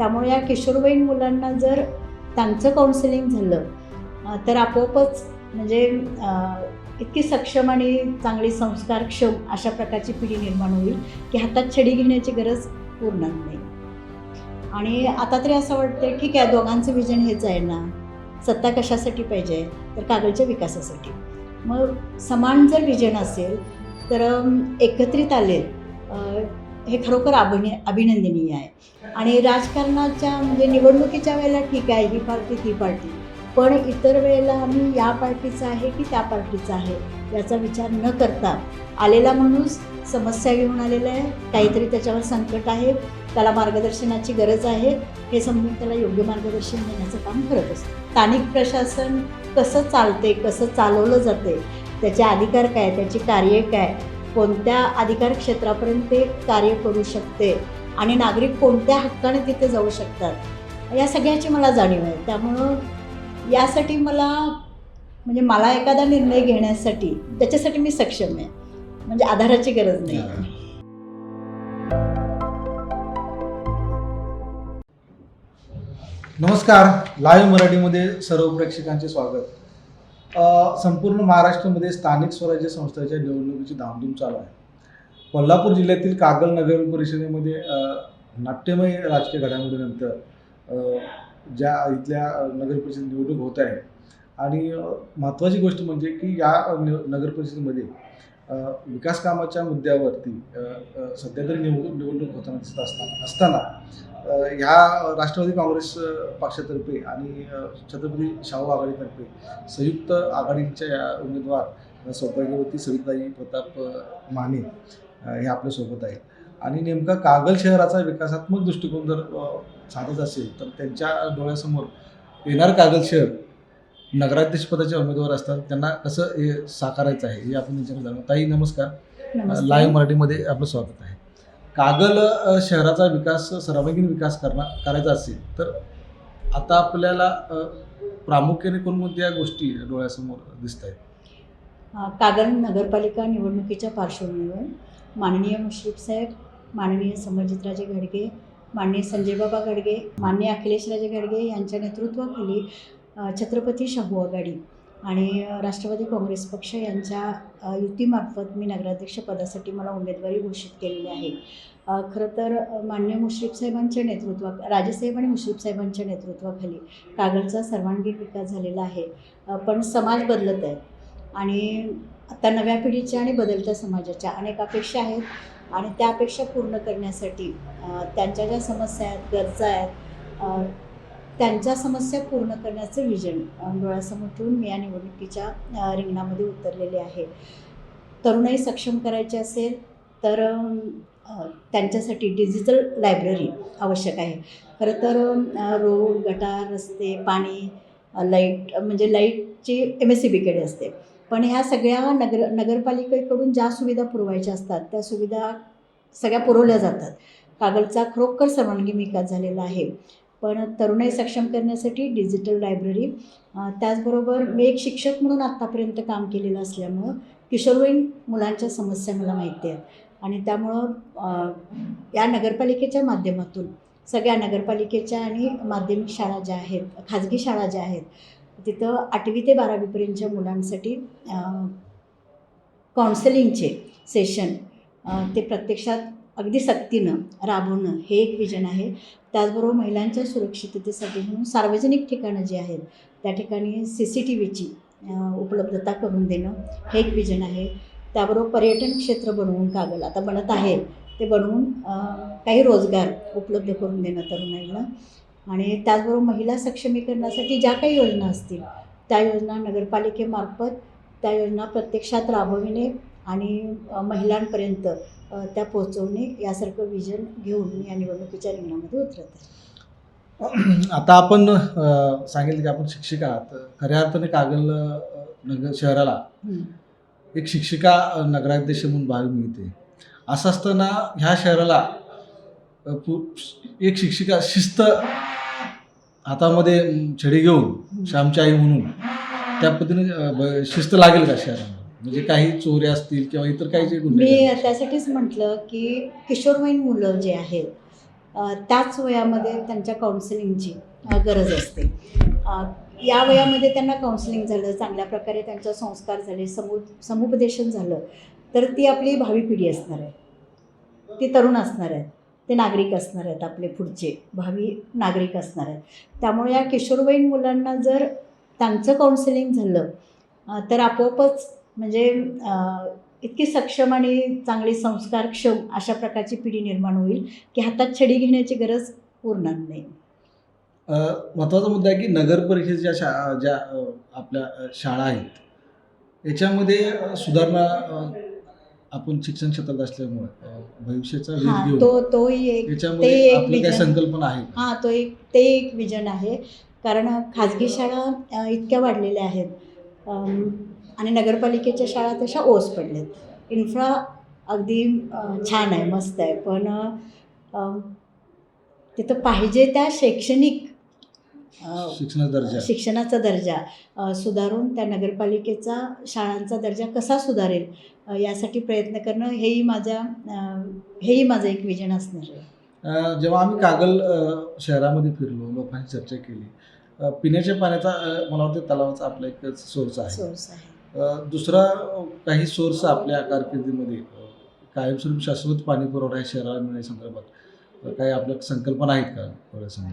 त्यामुळे या किशोरवयीन मुलांना जर त्यांचं काउन्सिलिंग झालं तर आपोआपच म्हणजे इतकी सक्षम आणि चांगली संस्कारक्षम अशा प्रकारची पिढी निर्माण होईल की हातात छडी घेण्याची गरज उरणार नाही. आणि आता तरी असं वाटतं ठीक आहे दोघांचं विजन हेच आहे ना. सत्ता कशासाठी पाहिजे? तर कागलच्या विकासासाठी. मग समान जर विजन असेल तर एकत्रित आले हे खरोखर अभिनय अभिनंदनीय आहे. आणि राजकारणाच्या म्हणजे निवडणुकीच्या वेळेला ठीक आहे ही पार्टी ती पार्टी. पण इतर वेळेला आम्ही या पार्टीचा आहे की त्या पार्टीचा आहे याचा विचार न करता आलेला माणूस समस्या घेऊन आलेला आहे. काहीतरी त्याच्यावर संकट आहे त्याला मार्गदर्शनाची गरज आहे. हे समजून त्याला योग्य मार्गदर्शन देण्याचं काम करत असतं. स्थानिक प्रशासन कसं चालते कसं चालवलं जाते त्याचे अधिकार काय त्याची कार्य काय कोणत्या अधिकार क्षेत्रापर्यंत ते कार्य करू शकते आणि नागरिक कोणत्या हक्काने तिथे जाऊ शकतात या सगळ्याची मला जाणीव आहे. त्यामुळं यासाठी मला म्हणजे मला एखादा निर्णय घेण्यासाठी त्याच्यासाठी मी सक्षम आहे. म्हणजे आधाराची गरज नाही. नमस्कार. लाईव्ह मराठीमध्ये सर्व प्रेक्षकांचे स्वागत. संपूर्ण महाराष्ट्रामध्ये स्थानिक स्वराज्य संस्थेच्या निवडणुकीची धामधूम चालू आहे. कोल्हापूर जिल्ह्यातील कागल नगर परिषदेमध्ये नाट्यमय राजकीय घडामोडीनंतर ज्या इथल्या नगरपरिषद निवडणूक होत आहे. आणि महत्त्वाची गोष्ट म्हणजे की या नगरपरिषदेमध्ये विकास कामाच्या मुद्द्यावरती सध्या तरी निवडणूक निवडणूक होताना दिसत असताना असताना ह्या राष्ट्रवादी काँग्रेस पक्षातर्फे आणि छत्रपती शाहू आघाडीतर्फे संयुक्त आघाडीच्या या उमेदवार सौभाग्यवती सविताई प्रताप माने हे आपल्यासोबत आहेत. आणि नेमका कागल शहराचा विकासात्मक दृष्टिकोन जर साधत असेल तर त्यांच्या डोळ्यासमोर येणार कागल शहर नगराध्यक्षपदाचे उमेदवार असतात. त्यांना कसं हे साकारायचं आहे हे आपण त्यांच्याकडे जाणून ताई नमस्कार. नमस्कार. लाईव्ह मराठीमध्ये आपलं स्वागत आहे. कागल शहराचा विकास सर्वांगीण विकास करणार करायचा असेल तर आता आपल्याला प्रामुख्याने कोणकोणत्या गोष्टी डोळ्यासमोर दिसत आहेत कागल नगरपालिका निवडणुकीच्या पार्श्वभूमीवर माननीय मुश्रीफ साहेब माननीय समरजितराजे घडगे माननीय संजयबाबा घडगे माननीय अखिलेशराजे घडगे यांच्या नेतृत्वाखाली छत्रपती शाहू आघाडी आणि राष्ट्रवादी काँग्रेस पक्ष यांच्या युतीमार्फत मी नगराध्यक्षपदासाठी मला उमेदवारी घोषित केलेली आहे. खरं तर मान्य माननीय मुश्रीफ साहेबांच्या नेतृत्वा राजेसाहेब आणि मुश्रीफ साहेबांच्या नेतृत्वाखाली कागलचा सर्वांगीण विकास झालेला आहे. पण समाज बदलत आहे. आणि आता नव्या पिढीच्या आणि बदलत्या समाजाच्या अनेक अपेक्षा आहेत आणि त्या अपेक्षा पूर्ण करण्यासाठी त्यांच्या ज्या समस्या आहेत गरजा आहेत त्यांच्या समस्या पूर्ण करण्याचं विजन डोळ्यासमोर ठेवून मी या निवडणुकीच्या रिंगणामध्ये उतरलेले आहे. तरुणाई सक्षम करायची असेल तर त्यांच्यासाठी डिजिटल लायब्ररी आवश्यक आहे. खरं तर रोड गटार रस्ते पाणी लाइट म्हणजे लाईटची एम एस सी बीकडे असते. पण ह्या सगळ्या नगर नगरपालिकेकडून ज्या सुविधा पुरवायच्या असतात त्या सुविधा सगळ्या पुरवल्या जातात. कागलचा खरोखर सर्वांगीण विकास झालेला आहे. पण तरुणाई सक्षम करण्यासाठी डिजिटल लायब्ररी त्याचबरोबर मी एक शिक्षक म्हणून आत्तापर्यंत काम केलेलं असल्यामुळं किशोरवयीन मुलांच्या समस्या मला माहिती आहेत. आणि त्यामुळं या नगरपालिकेच्या माध्यमातून सगळ्या नगरपालिकेच्या आणि माध्यमिक शाळा ज्या आहेत खाजगी शाळा ज्या आहेत तिथं आठवी ते बारावीपर्यंतच्या मुलांसाठी काउन्सिलिंगचे सेशन ते प्रत्यक्षात अगदी सक्तीनं राबवणं हे एक विजन आहे. त्याचबरोबर महिलांच्या सुरक्षिततेसाठी म्हणून सार्वजनिक ठिकाणं जी आहेत त्या ठिकाणी सी सी टी व्हीची उपलब्धता करून देणं हे एक विजन आहे. त्याबरोबर पर्यटन क्षेत्र बनवून कागल आता बनत आहे ते बनवून काही रोजगार उपलब्ध करून देणं तरुणाईला आणि त्याचबरोबर महिला सक्षमीकरणासाठी ज्या काही योजना असतील त्या योजना नगरपालिकेमार्फत त्या योजना प्रत्यक्षात राबविणे आणि महिलांपर्यंत त्या पोहोचवणे यासारखं विजन घेऊन मी या निवडणुकीच्या रिंगणामध्ये उतरत आहे. आता आपण सांगितलं की आपण शिक्षिका आहात. खऱ्या अर्थाने कागल नगर शहराला. एक शिक्षिका नगराध्यक्ष म्हणून भावी मिळते. असं असताना ह्या शहराला एक शिक्षिका शिस्त हातामध्ये छडी घेऊन श्यामची आई म्हणून त्या पद्धतीने शिस्त लागेल का शहराला? म्हणजे काही चोऱ्या असतील किंवा इतर काही जे मी. त्यासाठीच म्हटलं की किशोरवयीन मुलं जे आहेत अ, त्याच वयामध्ये त्यांच्या काउन्सिलिंगची अ, गरज असते. अ, या वयामध्ये त्यांना काउन्सिलिंग झालं चांगल्या प्रकारे त्यांचा संस्कार झाले समु समुपदेशन झालं तर ती आपली भावी पिढी असणार आहे. ती तरुण असणार आहेत ते नागरिक असणार आहेत आपले पुढचे भावी नागरिक असणार आहेत. त्यामुळे या किशोरवयीन मुलांना जर त्यांचं काउन्सिलिंग झालं अ, तर आपोआपच म्हणजे इतकी सक्षम आणि चांगली संस्कारक्षम अशा प्रकारची पिढी निर्माण होईल की हातात छडी घेण्याची गरज उरणार नाही. अ, महत्त्वाचा मुद्दा आहे की नगर परिषदेच्या शा ज्या आपल्या शाळा आहेत याच्यामध्ये सुधारणा आपण शिक्षण क्षेत्रात असल्यामुळे भविष्याचा तो तोही एक ते एक संकल्पना आहे? हां तो एक ते एक विजन आहे. कारण खाजगी शाळा इतक्या वाढलेल्या आहेत. आणि नगरपालिकेच्या शाळा तशा ओस पडल्यात. इन्फ्रा अगदी छान आहे मस्त आहे. पण तिथं पाहिजे त्या शैक्षणिक शिक्षणाचा दर्जा. शिक्षणाचा दर्जा सुधारून त्या नगरपालिकेचा शाळांचा दर्जा कसा सुधारेल यासाठी प्रयत्न करणं हेही माझ्या हेही माझं एक विजन असणार आहे. जेव्हा आम्ही कागल शहरामध्ये फिरलो लोकांशी चर्चा केली पिण्याच्या पाण्याचा मला वाटतं तलावाचा आपला एक सोर्स आहे. सोर्स आहे. अ, दुसरा काही सोर्स आपल्या कारकिर्दीमध्ये कायमस्वरूपी शाश्वत पाणी पुरवठा या शहराला मिळण्यासंदर्भात काही आपल्या कल्पना आहेत का थोड्यासमोर?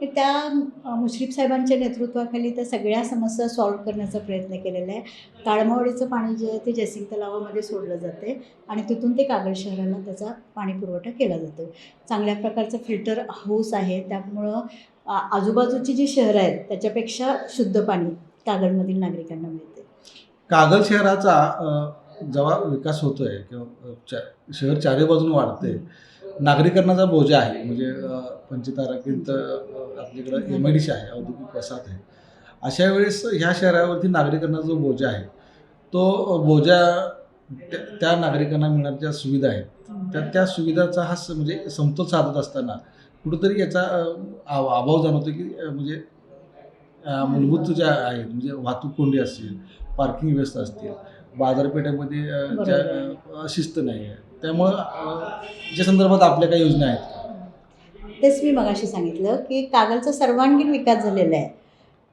हे त्या मुश्रीफ साहेबांच्या नेतृत्वाखाली त्या सगळ्या समस्या सॉल्व्ह करण्याचा प्रयत्न केलेला आहे. काळमावडीचं पाणी जे आहे ते जयसिंग तलावामध्ये सोडलं जाते आणि तिथून ते कागल शहराला त्याचा पाणी पुरवठा केला जातो चांगल्या प्रकारचं फिल्टर हाऊस आहे त्यामुळं आजूबाजूची जी शहरं आहेत त्याच्यापेक्षा शुद्ध पाणी कागलमधील नागरिकांना मिळते. कागल शहराचा जेव्हा विकास होतोय किंवा चा- शहर चारी बाजून वाढते नागरीकरणाचा बोजा आहे म्हणजे पंचताराकीत आपल्याकडं एम आय डी सी आहे औद्योगिक वसाहत आहे अशा वेळेस ह्या शहरावरती नागरिकांना जो बोजा आहे तो बोजा त्या त्या नागरिकांना मिळणाऱ्या ज्या सुविधा आहेत त्या त्या सुविधाचा हा स- म्हणजे समतोल साधत असताना कुठंतरी याचा अभाव जाणवतो की म्हणजे मूलभूत ज्या आहेत म्हणजे वाहतूक कोंडी असतील पार्किंग व्यवस्था असतील बाजारपेठेमध्ये ज्या शिस्त नाही आहे त्यामुळं ज्या संदर्भात आपल्या काही योजना आहेत? तेच मी मगाशी सांगितलं की कागलचा सर्वांगीण विकास झालेला आहे.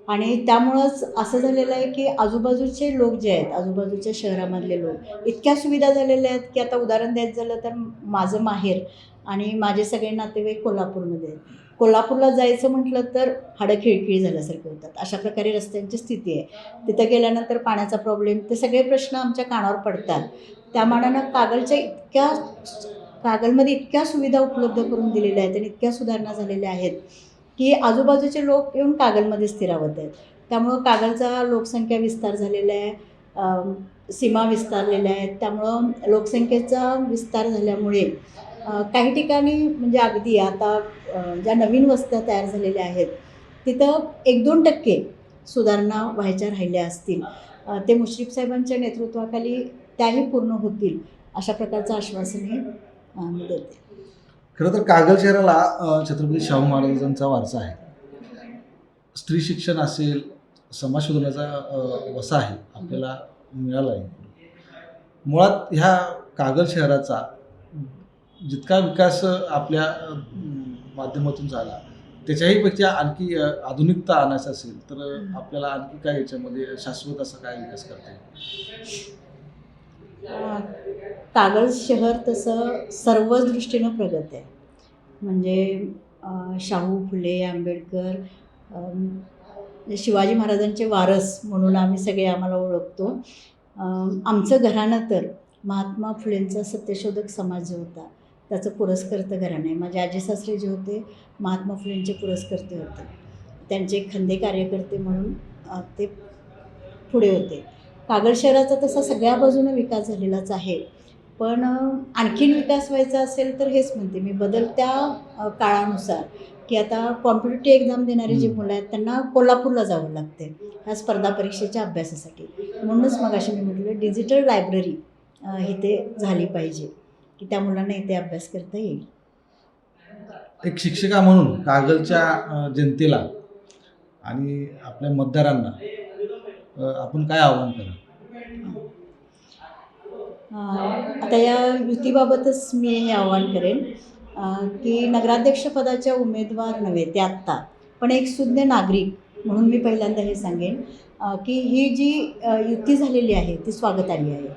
आणि त्यामुळंच असं झालेलं आहे की आजूबाजूचे लोक जे आहेत आजूबाजूच्या शहरामधले लोक इतक्या सुविधा झालेल्या आहेत की आता उदाहरण द्यायचं झालं तर माझं माहेर आणि माझे सगळे नातेवाईक कोल्हापूरमध्ये आहेत. कोल्हापूरला जायचं म्हटलं तर हाडं खिळखिळी झाल्यासारखे होतात. अशा प्रकारे रस्त्यांची स्थिती आहे. तिथं गेल्यानंतर पाण्याचा प्रॉब्लेम ते सगळे प्रश्न आमच्या कानावर पडतात. त्या मानानं कागलच्या इतक्या कागलमध्ये इतक्या सुविधा उपलब्ध करून दिलेल्या आहेत आणि इतक्या सुधारणा झालेल्या आहेत की आजूबाजूचे लोक येऊन कागलमध्ये स्थिरावत आहेत. त्यामुळं कागलचा लोकसंख्या विस्तार झालेला आहे. सीमा विस्तारलेल्या आहेत. त्यामुळं लोकसंख्येचा विस्तार झाल्यामुळे काही ठिकाणी म्हणजे अगदी आता ज्या नवीन वस्त्या तयार झालेल्या आहेत तिथं एक दोन टक्के सुधारणा व्हायच्या राहिल्या असतील. ते मुश्रीफ साहेबांच्या नेतृत्वाखाली त्याही पूर्ण होतील अशा प्रकारचं आश्वासनही अ, मी देते. खरं तर कागल शहराला छत्रपती शाहू महाराजांचा वारसा आहे. स्त्री शिक्षण असेल समाज सुधारण्याचा वसा आहे आपल्याला मिळाला आहे. मुळात ह्या कागल शहराचा जितका विकास आपल्या माध्यमातून झाला त्याच्याही पेक्षा आणखी आधुनिकता आणायचं असेल तर आपल्याला आणखी काय याच्यामध्ये शाश्वत असा काय विकास करता येईल? कागल शहर तसं सर्वच दृष्टीनं प्रगत आहे. म्हणजे शाहू फुले आंबेडकर शिवाजी महाराजांचे वारस म्हणून आम्ही सगळे आम्हाला ओळखतो. आमचं घराणं तर महात्मा फुलेंचा सत्यशोधक समाज जो होता. त्याचं पुरस्कर्ते घराणं आहे माझे आजी सासरे जे होते महात्मा फुलेंचे पुरस्कर्ते होते. त्यांचे खंदे कार्यकर्ते म्हणून ते पुढे होते. कागल शहराचा तसा सगळ्या बाजूनं विकास झालेलाच आहे. पण आणखीन विकास व्हायचा असेल तर हेच म्हणते मी. बदलत्या काळानुसार. की आता कॉम्पिटेटिव्ह एक्झाम देणारी जी. मुलं आहेत त्यांना कोल्हापूरला जावं लागते ह्या स्पर्धा परीक्षेच्या अभ्यासासाठी. म्हणूनच मग अशी मी म्हटलं डिजिटल लायब्ररी इथे झाली पाहिजे. की त्या मुलांना इथे अभ्यास करता येईल. एक शिक्षिका म्हणून कागलच्या जनतेला आणि आपल्या मतदारांना आपण काय आव्हान करा आता या युतीबाबतच मी हे आवाहन करेन की नगराध्यक्षपदाच्या उमेदवार नव्हे ते आत्ता पण एक सुज्ञ नागरिक म्हणून मी पहिल्यांदा हे सांगेन की ही जी युती झालेली आहे ती स्वागतार्ह आहे.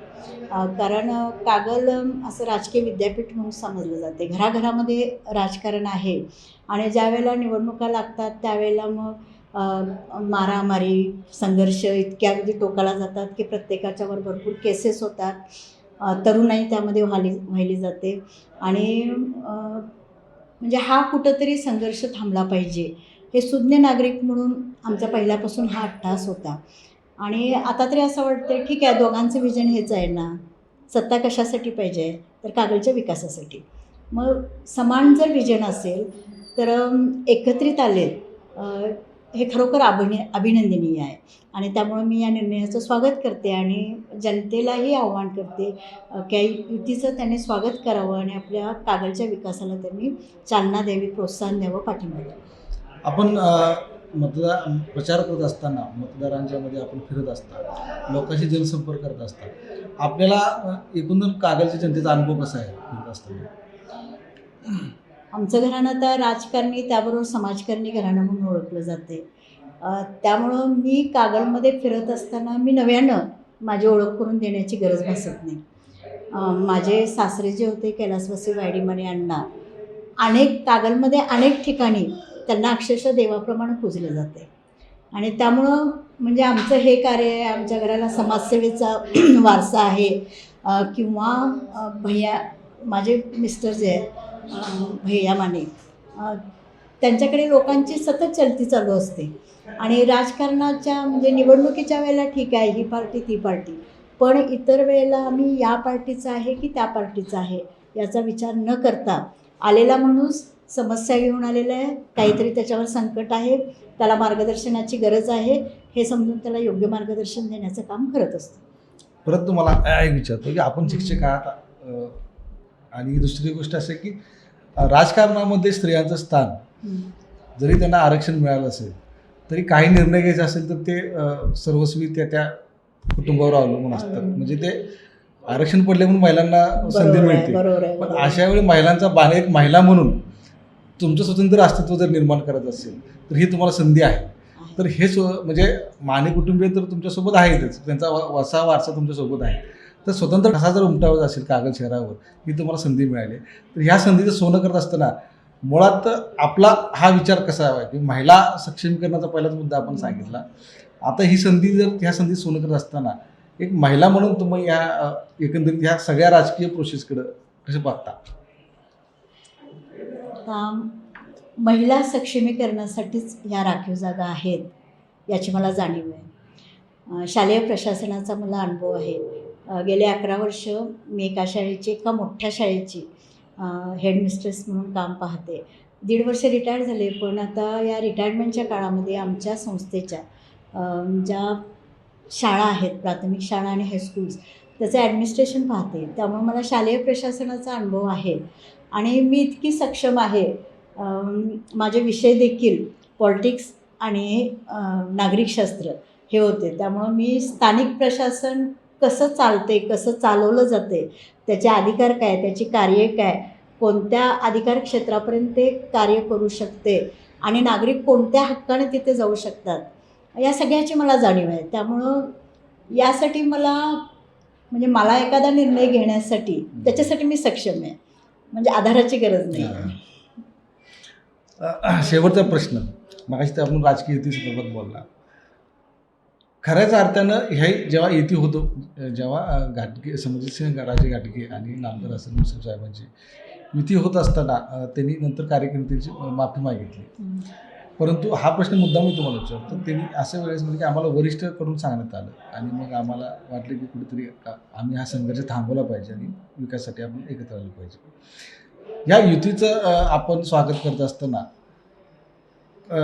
कारण कागल असं राजकीय विद्यापीठ म्हणून समजलं जाते. घराघरामध्ये राजकारण आहे आणि ज्यावेळेला निवडणुका लागतात त्यावेळेला मग मारामारी संघर्ष इतक्या अगदी टोकाला जातात की प्रत्येकाच्यावर भरपूर केसेस होतात. तरुणाई त्यामध्ये व्हाली व्हायली जाते. आणि म्हणजे हा कुठंतरी संघर्ष थांबला पाहिजे. हे सुज्ञ नागरिक म्हणून आमचा पहिल्यापासून हा अट्टास होता. आणि आता तरी असं वाटतं ठीक आहे दोघांचं विजन हेच आहे ना. सत्ता कशासाठी पाहिजे? तर कागलच्या विकासासाठी. मग समान जर विजन असेल तर एकत्रित आले हे खरोखर अभिन अभिनंदनीय आहे. आणि त्यामुळं मी या निर्णयाचं स्वागत करते आणि जनतेलाही आव्हान करते काही की युतीचं त्यांनी स्वागत करावं आणि आपल्या कागलच्या विकासाला त्यांनी चालना द्यावी प्रोत्साहन द्यावं पाठिंबा द्यावा. आपण मतदार प्रचार करत असताना मतदारांच्या मध्ये आपण फिरत असता लोकांशी जनसंपर्क करत असता आपल्याला एकूण कागदच्या कागलच्या जनतेचा अनुभव कसा आहे फिरत असताना? आमचं घराणं तर राजकारणी त्याबरोबर समाजकारणी घराणं म्हणून ओळखलं जाते. त्यामुळं मी कागलमध्ये फिरत असताना मी नव्यानं माझी ओळख करून देण्याची गरज भासत नाही. माझे सासरे जे होते कैलासवासी वायडीमाने अण्णा अनेक कागलमध्ये अनेक ठिकाणी त्यांना अक्षरशः देवाप्रमाणे पूजलं जाते. आणि त्यामुळं म्हणजे आमचं हे कार्य आहे आमच्या घराला समाजसेवेचा वारसा आहे. किंवा भैया माझे मिस्टर जे आहेत भैया माने त्यांच्याकडे लोकांची सतत चलती चालू असते. आणि राजकारणाच्या म्हणजे निवडणुकीच्या वेळेला ठीक आहे ही पार्टी ती पार्टी. पण इतर वेळेला आम्ही या पार्टीचा आहे की त्या पार्टीचा आहे याचा विचार न करता आलेला माणूस समस्या घेऊन आलेला आहे. काहीतरी त्याच्यावर संकट आहे. त्याला मार्गदर्शनाची गरज आहे. हे समजून त्याला योग्य मार्गदर्शन देण्याचं काम करत असतो. परत तुम्हाला विचारतो की आपण शिक्षक आहात आणि दुसरी गोष्ट आहे की राजकारणामध्ये स्त्रियांचं स्थान जरी त्यांना आरक्षण मिळालं असेल तरी काही निर्णय घ्यायचे असेल तर ते सर्वस्वी त्या त्या कुटुंबावर अवलंबून असतात. म्हणजे ते आरक्षण पडले म्हणून महिलांना संधी मिळते. पण. अशा वेळी महिलांचा बाण एक महिला म्हणून तुमचं स्वतंत्र अस्तित्व जर निर्माण करत असेल तर ही तुम्हाला संधी आहे. तर हे स्व म्हणजे माने कुटुंबीय तर तुमच्यासोबत आहेतच. त्यांचा वसा वारसा तुमच्यासोबत आहे. तर स्वतंत्र कसा जर उमटावत असेल कागल शहरावर ही तुम्हाला संधी मिळाली. तर ह्या संधीचं सोनं करत असताना मुळात आपला हा विचार कसा हवा की महिला सक्षमीकरणाचा पहिलाच मुद्दा आपण सांगितला. आता ही संधी जर ह्या संधी सोनं करत असताना एक महिला म्हणून तुम्ही या एकंदरीत ह्या सगळ्या राजकीय प्रोसेसकडं कसं बघता? आता महिला सक्षमीकरणासाठीच ह्या राखीव जागा आहेत याची मला जाणीव आहे. शालेय प्रशासनाचा मला अनुभव आहे. गेले अकरा वर्ष मी एका शाळेची एका मोठ्या शाळेची हेडमिस्ट्रेस म्हणून काम पाहते. दीड वर्ष रिटायर झाले पण आता या रिटायरमेंटच्या काळामध्ये आमच्या संस्थेच्या ज्या शाळा आहेत प्राथमिक शाळा आणि हायस्कूल्स त्याचं ॲडमिनिस्ट्रेशन पाहते. त्यामुळे मला शालेय प्रशासनाचा अनुभव आहे. आणि मी इतकी सक्षम आहे. माझे विषय देखील पॉलिटिक्स आणि नागरिकशास्त्र हे होते. त्यामुळं मी स्थानिक प्रशासन कसं चालते कसं चालवलं जाते त्याचे अधिकार काय त्याची कार्य काय कोणत्या अधिकार क्षेत्रापर्यंत ते कार्य करू शकते आणि नागरिक कोणत्या हक्काने तिथे जाऊ शकतात या सगळ्याची मला जाणीव आहे. त्यामुळं यासाठी मला म्हणजे मला एखादा निर्णय घेण्यासाठी त्याच्यासाठी मी सक्षम आहे. म्हणजे आधाराची गरज नाही. शेवटचा प्रश्न. मगाशी तर आपण राजकीय युती संदर्भात बोलला. खऱ्याच अर्थानं हे जेव्हा युती होतो जेव्हा घाटगे समजितसिंह राजे घाटगे आणि नामदार मुश्रीफ साहेबांची युती होत असताना त्यांनी नंतर कार्यकर्त्यांची माफी मागितली. परंतु हा प्रश्न मुद्दा मी तुम्हाला विचारतो. त्यांनी अशा वेळेस म्हणजे की आम्हाला वरिष्ठकडून सांगण्यात आलं आणि मग आम्हाला वाटलं की कुठेतरी आम्ही हा संघर्ष थांबवला पाहिजे आणि विकासासाठी आपण एकत्र आलो पाहिजे. या युतीचं आपण स्वागत करत असताना अ,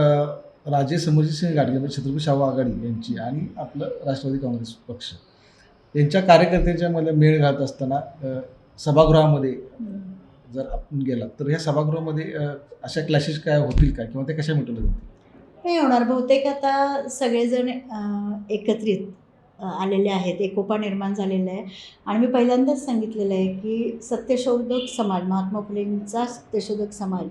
राजे समरजितसिंह गाडगे म्हणजे छत्रपती शाहू आघाडी यांची आणि आपलं राष्ट्रवादी काँग्रेस पक्ष यांच्या कार्यकर्त्यांच्या मला मेळ घालत असताना सभागृहामध्ये जर आपण गेलात तर ह्या सभागृहामध्ये अशा क्लॅशेस काय होतील का? किंवा ते कशा मिटवल्या जातील? नाही होणार. बहुतेक आता सगळेजण एकत्रित आलेले आहेत. एकोपा निर्माण झालेला आहे. आणि मी पहिल्यांदाच सांगितलेलं आहे की सत्यशोधक समाज महात्मा फुलेंचा सत्यशोधक समाज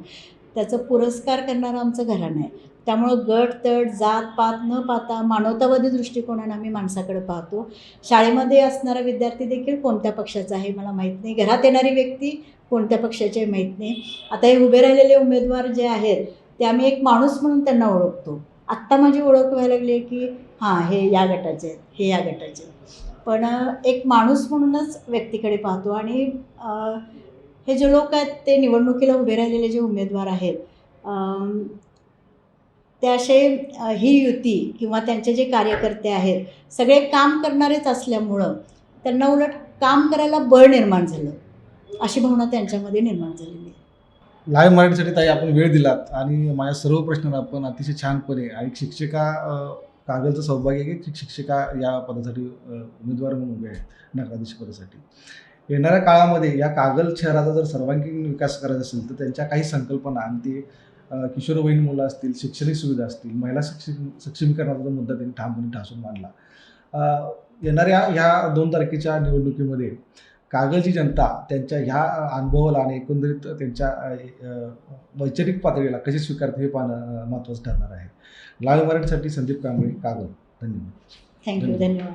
त्याचं पुरस्कार करणारं आमचं घराणं आहे. त्यामुळं गट तट जात पात न पाहता मानवतावादी दृष्टिकोनानं आम्ही माणसाकडे पाहतो. शाळेमध्ये असणारा विद्यार्थी देखील कोणत्या पक्षाचा आहे मला माहीत नाही. घरात येणारी व्यक्ती कोणत्या पक्षाची आहे माहीत नाही. आता हे उभे राहिलेले उमेदवार जे आहेत ते आम्ही एक माणूस म्हणून त्यांना ओळखतो. आत्ता माझी ओळख व्हायला लागली आहे की हां हे या गटाचे आहेत हे या गटाचे आहेत. पण एक माणूस म्हणूनच व्यक्तीकडे पाहतो आणि हे जे लोक आहेत ते निवडणुकीला उभे राहिलेले जे उमेदवार आहेत अम, ते असे ही युती किंवा त्यांचे जे कार्यकर्ते आहेत सगळे काम करणारेच असल्यामुळं त्यांना उलट काम करायला बळ निर्माण झालं. अशी भावना त्यांच्यामध्ये निर्माण झालेली आहे. लाईव्ह मराठीसाठी ताई आपण वेळ दिलात आणि माझ्या सर्व प्रश्नांना आपण अतिशय छानपणे आणि शिक्षिका कागलचं सौभाग्य आहे की शिक्षिका या पदासाठी उमेदवार म्हणून उभे आहेत नगराधीश पदासाठी. येणाऱ्या काळामध्ये या कागल शहराचा जर सर्वांगीण विकास करायचा असेल तर त्यांच्या काही संकल्पना आणि ते किशोरवयीन मुलं असतील शैक्षणिक सुविधा असतील महिला सक्षम सक्षमीकरणाचा जो मुद्दा त्यांनी ठामपणे ठासून मांडला. येणाऱ्या ह्या दोन तारखेच्या निवडणुकीमध्ये कागलची जनता त्यांच्या ह्या अनुभवाला आणि एकंदरीत त्यांच्या वैचारिक पातळीला कशी स्वीकारते हे पाहणं महत्त्वाचं ठरणार आहे. लाईव्ह मराठीसाठी संदीप कांबळे कागल धन्यवाद. थँक्यू धन्यवाद.